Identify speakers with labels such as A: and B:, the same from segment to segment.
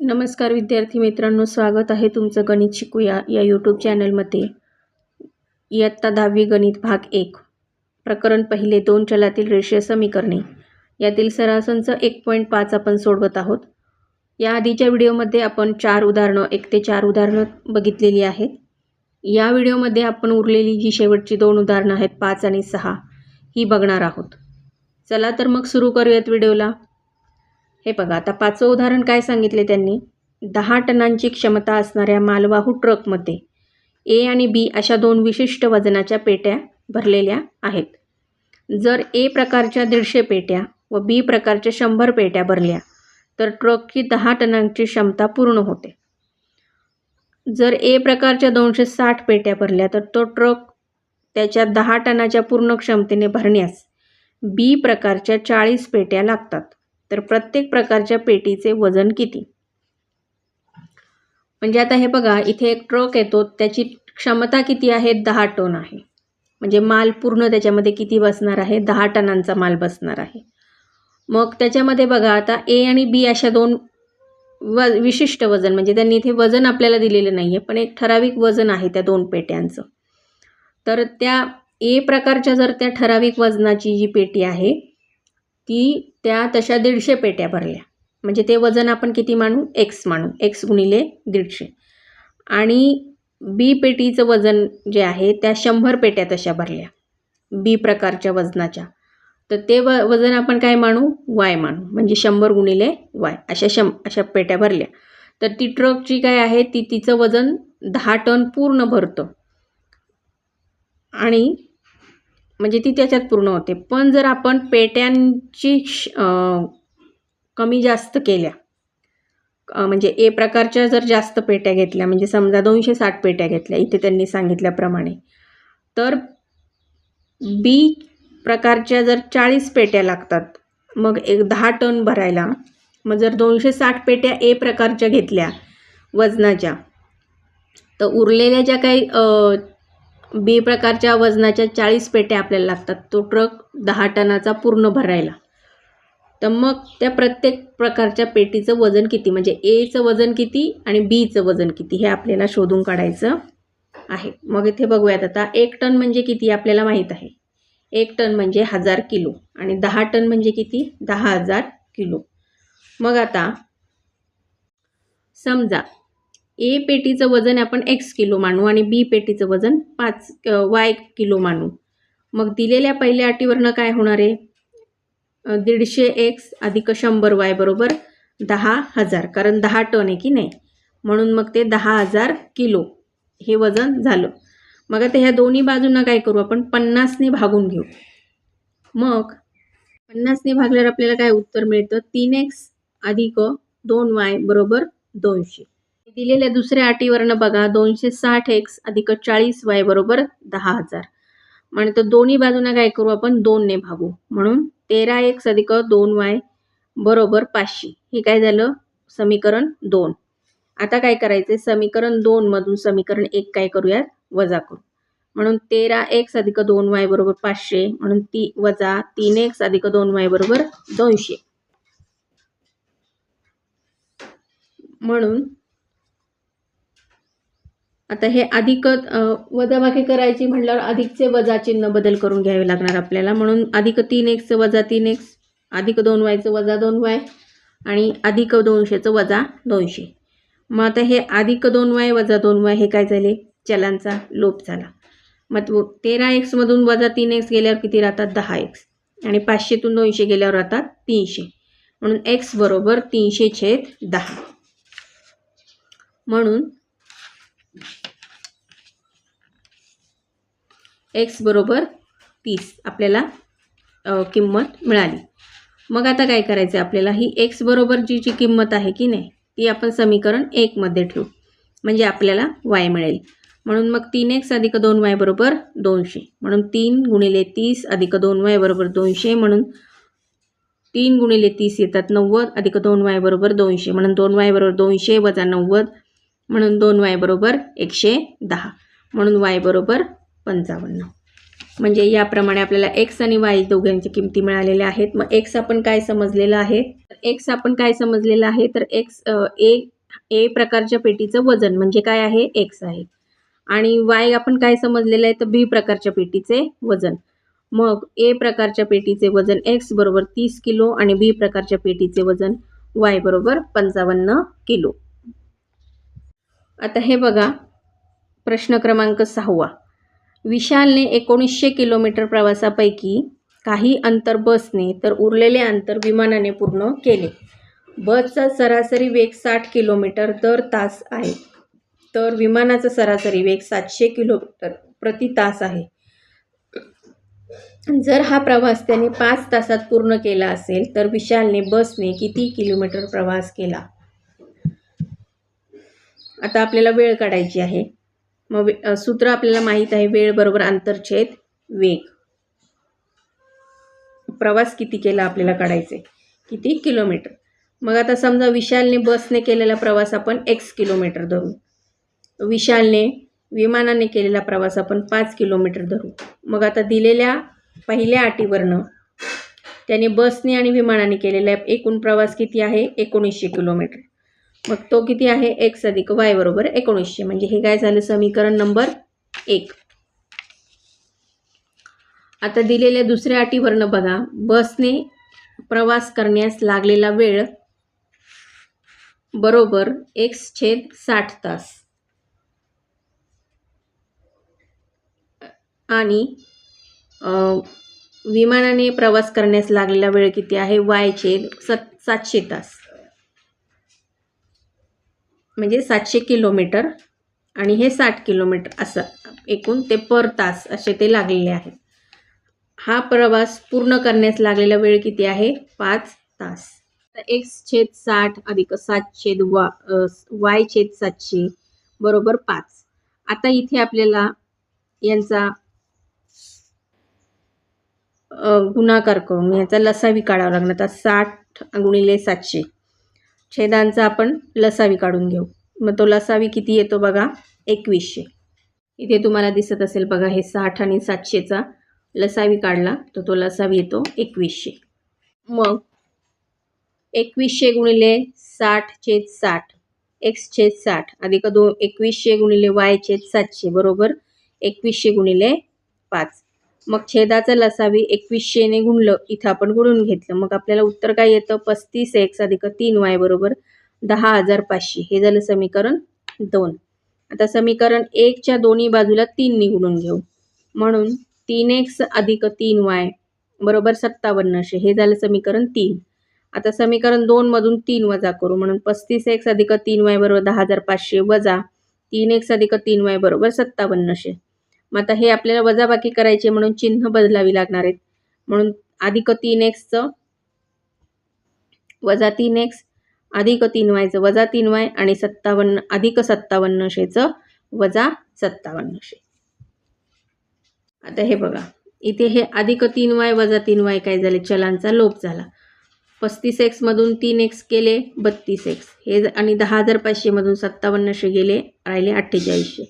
A: नमस्कार विद्यार्थी मित्रांनो स्वागत आहे तुमचं गणित शिकूया या यूट्यूब चॅनलमध्ये इयत्ता दहावी गणित भाग एक. प्रकरण पहिले दोन चलातील रेषीय समीकरणे. यातील सरासनचं एक पॉईंट पाच आपण सोडवत आहोत. या आधीच्या व्हिडिओमध्ये आपण चार उदाहरणं एक ते चार उदाहरणं बघितलेली आहेत. या व्हिडिओमध्ये आपण उरलेली जी शेवटची दोन उदाहरणं आहेत पाच आणि सहा ही बघणार आहोत. चला तर मग सुरू करूयात व्हिडिओला. हे बघा आता पाचवं उदाहरण काय सांगितले त्यांनी? दहा टनांची क्षमता असणाऱ्या मालवाहू ट्रकमध्ये ए आणि बी अशा दोन विशिष्ट वजनाच्या पेट्या भरलेल्या आहेत. जर ए प्रकारच्या दीडशे पेट्या व बी प्रकारच्या शंभर पेट्या भरल्या तर ट्रकची दहा टनांची क्षमता पूर्ण होते. जर ए प्रकारच्या दोनशे साठ पेट्या भरल्या तर तो ट्रक त्याच्या दहा टनाच्या पूर्ण क्षमतेने भरण्यास बी प्रकारच्या चाळीस पेट्या लागतात. तर प्रत्येक प्रकारच्या पेटीचे वजन किती? म्हणजे आता हे बघा इथे एक ट्रक येतो त्याची क्षमता किती आहे? दहा टन आहे. म्हणजे माल पूर्ण त्याच्यामध्ये किती बसणार आहे? दहा टनांचा माल बसणार आहे. मग त्याच्यामध्ये बघा आता ए आणि बी अशा दोन व विशिष्ट वजन म्हणजे त्यांनी इथे वजन आपल्याला दिलेलं नाही आहे पण एक ठराविक वजन आहे त्या दोन पेट्यांचं. तर त्या ए प्रकारच्या जर त्या ठराविक वजनाची जी पेटी आहे ती त्या तशा दीडशे पेट्या भरल्या. म्हणजे ते वजन आपण किती मानू? एक्स मानू. एक्स गुणिले दीडशे. आणि बी पेटीचं वजन जे आहे त्या शंभर पेट्या तशा भरल्या. बी प्रकारच्या वजनाच्या. तर ते व वजन आपण काय मानू? वाय मानू. म्हणजे शंभर गुणिले वाय अशा शं अशा पेट्या भरल्या. तर ती ट्रकची काय आहे? ती तिचं वजन दहा टन पूर्ण भरतं. आणि म्हणजे ती त्याच्यात पूर्ण होते. पण जर आपण पेट्यांची कमी जास्त केल्या म्हणजे ए प्रकारच्या जर जास्त पेट्या घेतल्या म्हणजे समजा दोनशे साठ पेट्या घेतल्या इथे त्यांनी सांगितल्याप्रमाणे तर बी प्रकारच्या जर चाळीस पेट्या लागतात मग एक दहा टन भरायला मग जर दोनशे साठ पेट्या ए प्रकारच्या घेतल्या वजनाच्या तर उरलेल्या ज्या काही बी प्रकारच्या वजनाच्या चाळीस पेट्या आपल्याला लागतात. तो ट्रक दहा टनाचा पूर्ण भरायला. तर मग त्या प्रत्येक प्रकारच्या पेटीचं वजन किती? म्हणजे एचं वजन किती आणि बीचं वजन किती? हे आपल्याला शोधून काढायचं आहे. मग इथे बघूयात आता एक टन म्हणजे किती आपल्याला माहीत आहे? एक टन म्हणजे हजार किलो आणि दहा टन म्हणजे किती? दहा हजार किलो. मग आता समजा ए पेटीचं वजन आपण एक्स किलो मानू आणि बी पेटीचं वजन पाच वाय किलो मानू. मग दिलेल्या पहिल्या अटीवरनं काय होणार आहे? दीडशे एक्स अधिक शंभर वाय बरोबर दहा हजार. कारण दहा टन आहे की नाही? म्हणून मग ते दहा हजार किलो हे वजन झालं. मग आता ह्या दोन्ही बाजूंना काय करू आपण? पन्नासने भागून घेऊ. मग पन्नासने भागल्यावर आपल्याला काय उत्तर मिळतं? तीन एक्स अधिक दोन वाय बरोबर दोनशे. दिलेल्या दुसऱ्या अटीवरनं बघा दोनशे साठ एक्स अधिक चाळीस वाय बरोबर दहा हजार. म्हणजे तर दोन्ही बाजूने काय करू आपण? दोनने भागू. म्हणून तेरा एक्स अधिक दोन वाय बरोबर पाचशे. हे काय झालं? समीकरण दोन. आता काय करायचं समीकरण दोनमधून समीकरण एक काय करूयात? वजा करू. म्हणून तेरा एक्स अधिक दोन वाय बरोबर पाचशे. म्हणून ती वजा तीन एक्स अधिक दोन वाय बरोबर दोनशे. म्हणून आता हे अधिक वजाबाकी करायची म्हटल्यावर अधिकचे वजा चिन्ह बदल करून घ्यावे लागणार आपल्याला. म्हणून अधिक तीन एक्सचं वजा तीन एक्स अधिक दोन वायचं वजा दोन वाय आणि अधिक दोनशेचं वजा दोनशे. मग आता हे अधिक दोन वाय वजा दोन वाय हे काय झाले? चलांचा लोप झाला. मग तेरा एक्समधून वजा तीन एक्स गेल्यावर किती राहतात? दहा एक्स. आणि पाचशेतून दोनशे गेल्यावर राहतात तीनशे. म्हणून एक्स बरोबर तीनशे छेद दहा. म्हणून एक्स बरोबर तीस आपल्याला किंमत मिळाली. मग आता काय करायचं आहे आपल्याला? ही एक्स बरोबर जी जी किंमत आहे की नाही ती आपण समीकरण एकमध्ये ठेवू. म्हणजे आपल्याला वाय मिळेल. म्हणून मग तीन एक्स अधिक दोन वाय बरोबर दोनशे. म्हणून तीन गुणिले तीस अधिक दोन वाय बरोबर दोनशे. म्हणून तीन गुणिले तीस येतात नव्वद अधिक दोन वाय बरोबर दोनशे. म्हणून दोन वाय बरोबर दोनशे वजा नव्वद. म्हणून दोन वाय बरोबर एकशे दहा. म्हणून वाय बरोबर पंचावन्न. म्हणजे याप्रमाणे आपल्याला एक्स आणि वाय दोघांच्या किमती मिळालेल्या आहेत. मग एक्स आपण काय समजलेलं आहे? एक्स आपण काय समजलेलं आहे? तर एक्स ए ए प्रकारच्या पेटीचं वजन म्हणजे काय आहे? एक्स आहे. आणि वाय आपण काय समजलेलं आहे? तर बी प्रकारच्या पेटीचे वजन. मग ए प्रकारच्या पेटीचे वजन एक्स बरोबर तीस किलो आणि बी प्रकारच्या पेटीचे वजन वाय बरोबर पंचावन्न किलो. आता हे बघा प्रश्न क्रमांक सहावा. विशालने एकोणीसशे किलोमीटर प्रवासापैकी काही अंतर बसने तर उरलेले अंतर विमानाने पूर्ण केले. बसचा सरासरी वेग साठ किलोमीटर दर तास आहे. तर विमानाचा सरासरी वेग सातशे किलोमीटर प्रति तास आहे. जर हा प्रवास त्याने पाच तासात पूर्ण केला असेल तर विशालने बसने किती किलोमीटर प्रवास केला? आता आपल्याला वेळ काढायची आहे. मग वे- सूत्र आपल्याला माहीत आहे वेळ बरोबर आंतरछेद वेग. प्रवास किती केला आपल्याला काढायचे? किती? किलोमीटर. मग आता समजा विशालने बसने केलेला प्रवास आपण एक्स किलोमीटर धरू. विशालने विमानाने केलेला प्रवास आपण पाच किलोमीटर धरू. मग आता दिलेल्या पहिल्या अटीवरनं त्याने बसने आणि विमानाने केलेला एकूण प्रवास किती आहे? एकोणीसशे किलोमीटर. मग तो किती आहे? एक्स अधिक वाय बरोबर एकोणीसशे. म्हणजे हे काय झालं? समीकरण नंबर एक. आता दिलेल्या दुसऱ्या अटीवरनं बघा. बसने प्रवास करण्यास लागलेला वेळ बरोबर एक्स छेद साठ तास. आणि विमानाने प्रवास करण्यास लागलेला वेळ किती आहे? वाय छेद सत सातशे तास. म्हणजे सातशे किलोमीटर आणि हे साठ किलोमीटर असं एकूण ते पर तास असे ते लागलेले आहेत. हा प्रवास पूर्ण करण्यास लागलेला वेळ किती आहे? पाच तास. एक्स छेद साठ अधिक सात छेद वा वाय छेद सातशे बरोबर पाच. आता इथे आपल्याला यांचा गुणाकार करून याचा लसावी काढावा लागणार. आता साठ गुणिले सातशे. छेदांचा आपण लसावी काढून घेऊ. मग तो लसावी किती येतो बघा? एकवीसशे. इथे तुम्हाला दिसत असेल बघा हे साठ आणि सातशेचा लसावी काढला तर तो लसावी येतो एकवीसशे. मग एकवीसशे गुणिले साठ छेद साठ एक्स छेद साठ अधिक दो एकवीसशे गुणिले वाय छेद सातशे बरोबर? एकवीसशे गुणिले पाच. मग छेदाचं लसावी एकवीसशेने गुणलं इथं आपण गुणून घेतलं. मग आपल्याला उत्तर काय येतं? पस्तीस एक्स अधिक तीन वाय बरोबर दहा हजार पाचशे. हे झालं समीकरण दोन. आता समीकरण एकच्या दोन्ही बाजूला तीन निगुणून घेऊ. म्हणून तीन एक्स अधिक तीन वाय बरोबर सत्तावन्नशे हे झालं समीकरण तीन. आता समीकरण दोनमधून तीन वजा करू. म्हणून पस्तीस एक्स अधिक तीन वाय बरोबर दहा हजार पाचशे वजा तीन एक्स अधिक तीन वाय बरोबर सत्तावन्नशे मग आता हे आपल्याला वजाबाकी करायचे म्हणून चिन्ह बदलावी लागणार आहेत. म्हणून अधिक तीन एक्सचं वजा तीन एक्स अधिक तीन वायचं वजा तीन वाय आणि सत्तावन्न अधिक सत्तावन्नशेचं वजा सत्तावन्नशे आता हे बघा इथे हे अधिक तीन वाय वजा तीन वाय काय झाले? चलांचा लोप झाला. पस्तीस एक्समधून तीन एक्स केले बत्तीस एक्स. हे आणि दहा हजार पाचशेमधून सत्तावन्नशे गेले राहिले अठ्ठेचाळीसशे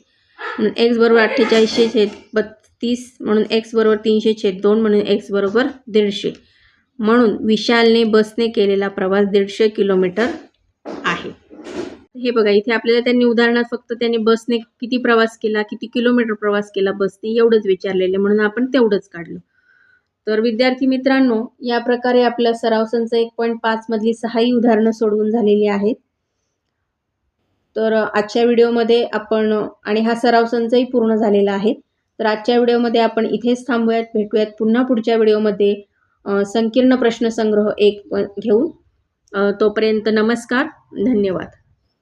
A: म्हणून एक्स बरोबर अठ्ठेचाळीसशे छेद बत्तीस म्हणून एक्स बरोबर तीनशे छेद दोन म्हणून एक्स बरोबर दीडशे. म्हणून विशालने बसने केलेला प्रवास दीडशे किलोमीटर आहे. हे बघा इथे आपल्याला त्यांनी उदाहरणात फक्त त्यांनी बसने किती प्रवास केला किती किलोमीटर प्रवास केला बसने एवढंच विचारलेलं आहे, म्हणून आपण तेवढंच काढलं. तर विद्यार्थी मित्रांनो या प्रकारे आपल्या सराव संच एक पॉईंट पाचमधली सहाही उदाहरणं सोडवून झालेली आहेत. तर आजच्या व्हिडिओमध्ये आपण आणि हा सराव संचही पूर्ण झालेला आहे तर आजच्या व्हिडिओमध्ये आपण इथेच थांबूयात भेटूयात पुन्हा पुढच्या व्हिडिओमध्ये. संकीर्ण प्रश्नसंग्रह एक घेऊन. तोपर्यंत नमस्कार धन्यवाद.